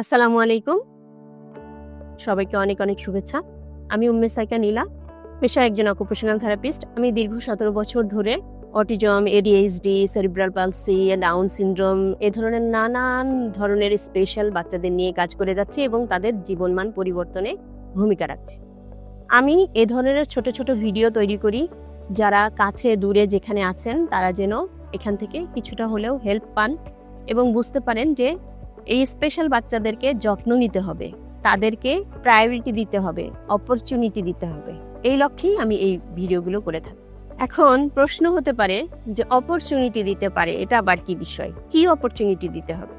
আসসালামু আলাইকুম। সবাইকে অনেক অনেক শুভেচ্ছা। আমি উম্মে সাইকা নীলা, পেশায় একজন অকুপেশনাল থেরাপিস্ট আমি দীর্ঘ সতেরো বছর ধরে autism ADHD cerebral palsy Down syndrome এ ধরনের নানান ধরনের স্পেশাল বাচ্চাদের নিয়ে কাজ করে যাচ্ছি এবং তাদের জীবনমান পরিবর্তনে ভূমিকা রাখছি। আমি এ ধরনের ছোট ছোট ভিডিও তৈরি করি। যারা কাছে, দূরে যেখানে আছেন, তারা যেন এখান থেকে কিছুটা হলেও হেল্প পান এবং বুঝতে পারেন যে এই স্পেশাল বাচ্চাদেরকে যত্ন নিতে হবে। তাদেরকে প্রায়োরিটি দিতে হবে অপরচুনিটি দিতে হবে। এই লক্ষ্যেই আমি এই ভিডিওগুলো করে থাকি। এখন প্রশ্ন হতে পারে যে অপরচুনিটি দিতে পারে, এটা আবার কি বিষয়? কি অপরচুনিটি দিতে হবে?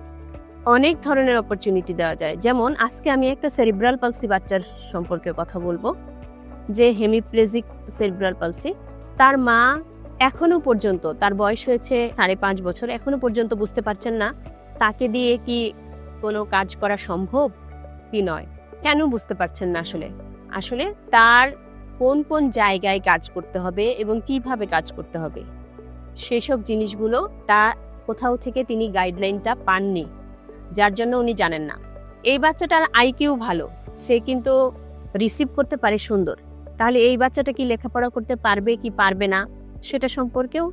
অনেক ধরনের অপরচুনিটি দেওয়া যায়। যেমন আজকে আমি একটা সেরিব্রাল পালসি বাচ্চার সম্পর্কে কথা বলব, যে হেমিপ্লেজিক সেরিব্রাল পালসি তার মা এখনও পর্যন্ত, তার বয়স হয়েছে সাড়ে পাঁচ বছর, এখনও পর্যন্ত বুঝতে পারছেন না তাকে দিয়ে কি কোনো কাজ করা সম্ভব? কি নয়? কেন বুঝতে পারছেন না আসলে? আসলে তার কোন কোন জায়গায় কাজ করতে হবে এবং কীভাবে কাজ করতে হবে? সেসব জিনিসগুলো তা কোথাও থেকে তিনি গাইডলাইনটা পাননি, যার জন্য উনি জানেন না। এই বাচ্চাটার আইকিউ ভালো, সে কিন্তু রিসিভ করতে পারে সুন্দর। তাহলে এই বাচ্চাটা কি লেখাপড়া করতে পারবে কি পারবে না, সেটা সম্পর্কেও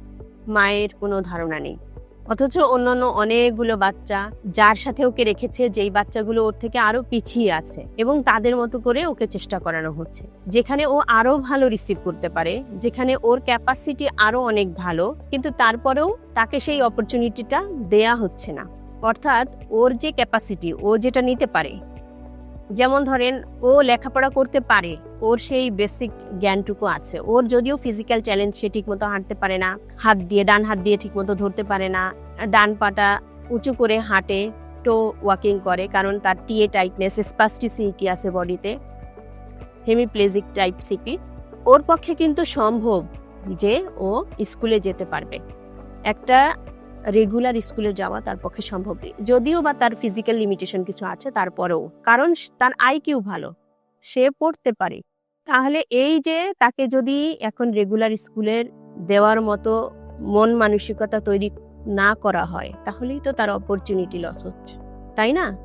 মায়ের কোনো ধারণা নেই। অথচ অন্যান্য অনেকগুলো বাচ্চা যার সাথে ওকে রেখেছে, যেই বাচ্চাগুলো ওর থেকে আরও পিছিয়ে আছে এবং তাদের মতো করে ওকে চেষ্টা করানো হচ্ছে। যেখানে ও আরও ভালো রিসিভ করতে পারে, যেখানে ওর ক্যাপাসিটি আরও অনেক ভালো, কিন্তু তারপরেও তাকে সেই অপরচুনিটিটা দেয়া হচ্ছে না। অর্থাৎ ওর যে ক্যাপাসিটি ও যেটা নিতে পারে যেমন ধরেন, ও লেখাপড়া করতে পারে, ওর সেই বেসিক জ্ঞানটুকু আছে। ওর যদিও ফিজিক্যাল চ্যালেঞ্জ সে ঠিকমতো হাঁটতে পারে না, হাত দিয়ে, ডান হাত দিয়ে ঠিকমতো ধরতে পারে না, ডান পাটা উঁচু করে হাঁটে টো ওয়াকিং করে, কারণ তার টিএ টাইটনেস স্পাস্টিসিটি আছে বডিতে হেমিপ্লেজিক টাইপ সিপি ওর পক্ষে কিন্তু সম্ভব যে ও স্কুলে যেতে পারবে। একটা রেগুলার স্কুলে যাওয়া তার পক্ষে সম্ভব নেই। যদিও বা তার ফিজিক্যাল লিমিটেশন কিছু আছে, তারপরেও। কারণ তার আইকিউ ভালো। সে পড়তে পারে। তাহলে এই যে তাকে যদি এখন রেগুলার স্কুলের দেওয়ার মতো মন মানসিকতা তৈরি না করা হয়, তাহলেই তো তার অপরচুনিটি লস হচ্ছে। তাই না?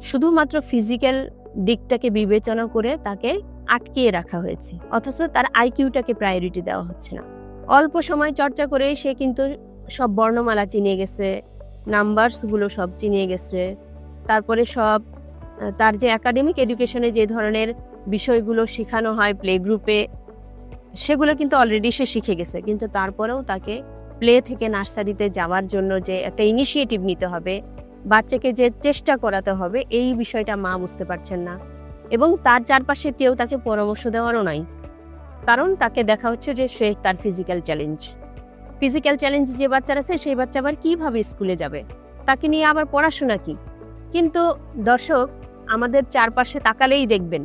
শুধুমাত্র ফিজিক্যাল দিকটাকে বিবেচনা করে তাকে আটকিয়ে রাখা হয়েছে। অথচ তার আইকিউটাকে প্রায়োরিটি দেওয়া হচ্ছে না। অল্প সময় চর্চা করে সে কিন্তু সব বর্ণমালা চিনিয়ে গেছে, নাম্বারসগুলো সব চিনিয়ে গেছে, তারপরে সব তার যে একাডেমিক এডুকেশনে যে ধরনের বিষয়গুলো শেখানো হয় প্লে গ্রুপে সেগুলো কিন্তু অলরেডি সে শিখে গেছে। কিন্তু তারপরেও তাকে প্লে থেকে নার্সারিতে যাওয়ার জন্য যে একটা ইনিশিয়েটিভ নিতে হবে, বাচ্চাকে যে চেষ্টা করাতে হবে, এই বিষয়টা মা বুঝতে পারছেন না। এবং তার চারপাশে কেউ তাকে পরামর্শ দেওয়ারও নাই। কারণ তাকে দেখা হচ্ছে যে সে তার ফিজিক্যাল চ্যালেঞ্জ ফিজিক্যাল চ্যালেঞ্জ যে বাচ্চার আছে, সেই বাচ্চা আবার কীভাবে স্কুলে যাবে? তাকে নিয়ে আবার পড়াশোনা কি? কিন্তু দর্শক, আমাদের চারপাশে তাকালেই দেখবেন,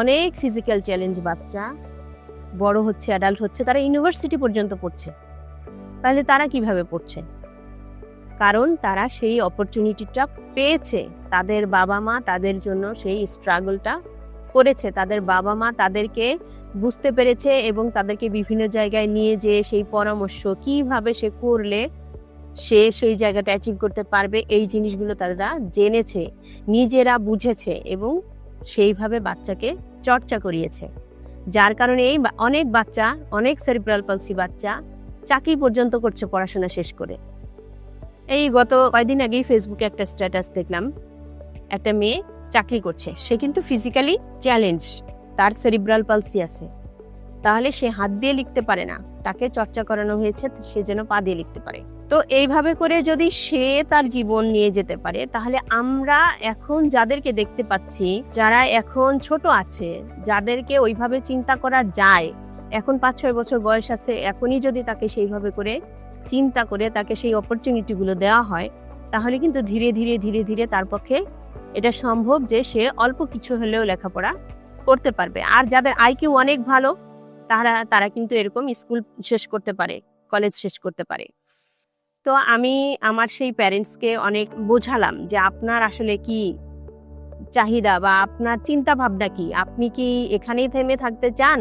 অনেক ফিজিক্যাল চ্যালেঞ্জ বাচ্চা, বড় হচ্ছে অ্যাডাল্ট হচ্ছে, তারা ইউনিভার্সিটি পর্যন্ত পড়ছে। তাহলে তারা কীভাবে পড়ছে? কারণ তারা সেই অপরচুনিটিটা পেয়েছে, তাদের বাবা মা তাদের জন্য সেই স্ট্রাগলটা করেছে, তাদের বাবা মা তাদেরকে বুঝতে পেরেছে এবং তাদেরকে বিভিন্ন জায়গায় নিয়ে যে সেই পরামর্শ কীভাবে সে করলে সে সেই জায়গাটা অ্যাচিভ করতে পারবে, এই জিনিসগুলো তারা জেনেছে, নিজেরা বুঝেছে এবং সেইভাবে বাচ্চাকে চর্চা করিয়েছে। যার কারণে এই অনেক বাচ্চা, অনেক সেরিব্রাল পালসি বাচ্চা চাকরি পর্যন্ত করছে পড়াশোনা শেষ করে। এই গত কয়েকদিন আগেই ফেসবুকে একটা স্ট্যাটাস দেখলাম, একটা মেয়ে চাকরি করছে। সে কিন্তু ফিজিক্যালি চ্যালেঞ্জ তার সেরিব্রাল পালসি আছে। তাহলে সে হাত দিয়ে লিখতে পারে না। তাকে চর্চা করানো হয়েছে, সে যেন পা দিয়ে লিখতে পারে। তো এইভাবে করে যদি সে তার জীবন নিয়ে যেতে পারে, তাহলে আমরা এখন যাদেরকে দেখতে পাচ্ছি, যারা এখন ছোট আছে, যাদেরকে ওইভাবে চিন্তা করা যায়, এখন পাঁচ ছয় বছর বয়স আছে, এখনই যদি তাকে সেইভাবে করে চিন্তা করে তাকে সেই অপরচুনিটিগুলো দেওয়া হয়, তাহলে কিন্তু ধীরে ধীরে ধীরে ধীরে তার পক্ষে এটা সম্ভব যে সে অল্প কিছু হলেও লেখাপড়া করতে পারবে। আর যাদের আইকিউ অনেক ভালো, তারা তারা কিন্তু এরকম স্কুল শেষ করতে পারে, কলেজ শেষ করতে পারে। তো আমি আমার সেই প্যারেন্টসকে অনেক বোঝালাম যে আপনার আসলে কি চাহিদা বা আপনার চিন্তা ভাবনা কি? আপনি কি এখানেই থেমে থাকতে চান?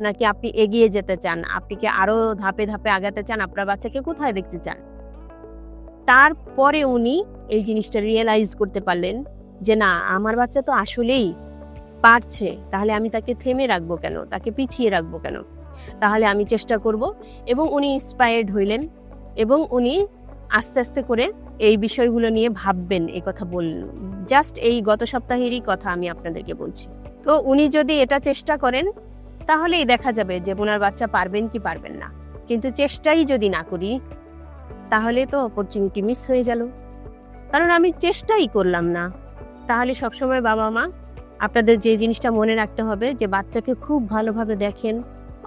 নাকি আপনি এগিয়ে যেতে চান? আপনি কি আরও ধাপে ধাপে আগাতে চান? আপনার বাচ্চাকে কোথায় দেখতে চান? তারপরে উনি এই জিনিসটা রিয়েলাইজ করতে পারলেন যে না, আমার বাচ্চা তো আসলেই পারছে, তাহলে আমি তাকে থেমে রাখব কেন? তাকে পিছিয়ে রাখব কেন? তাহলে আমি চেষ্টা করব এবং উনি ইন্সপায়ার্ড হইলেন এবং উনি আস্তে আস্তে করে এই বিষয়গুলো নিয়ে ভাববেন, এই কথা বললেন জাস্ট এই গত সপ্তাহেরই কথা আমি আপনাদেরকে বলছি। তো উনি যদি এটা চেষ্টা করেন, তাহলেই দেখা যাবে যে ওনার বাচ্চা পারবেন কি পারবেন না। কিন্তু চেষ্টাই যদি না করি, তাহলে তো অপরচুনিটি মিস হয়ে গেল। কারণ আমি চেষ্টাই করলাম না। তাহলে সবসময় বাবা মা, আপনাদের যে জিনিসটা মনে রাখতে হবে যে বাচ্চাকে খুব ভালোভাবে দেখেন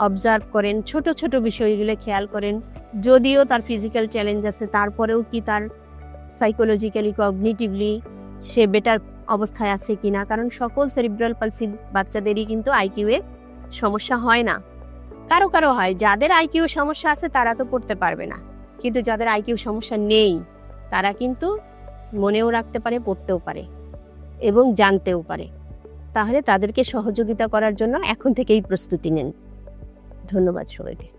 অবজার্ভ করেন, ছোট ছোট বিষয়গুলো খেয়াল করেন, যদিও তার ফিজিক্যাল চ্যালেঞ্জ আছে, তারপরেও কি তার সাইকোলজিক্যালি কগনিটিভলি সে বেটার অবস্থায় আছে কি না কারণ সকল সেরিব্রাল পালসি বাচ্চাদেরই কিন্তু আইকিউ এ সমস্যা হয় না। কারও কারও হয়, যাদের আইকিউ সমস্যা আছে তারা তো পড়তে পারবে না, কিন্তু যাদের আইকিউ সমস্যা নেই, তারা কিন্তু মনেও রাখতে পারে, পড়তেও পারে। এবং জানতেও পারে। তাহলে তাদেরকে সহযোগিতা করার জন্য এখন থেকেই প্রস্তুতি নেন। ধন্যবাদ সবাইকে।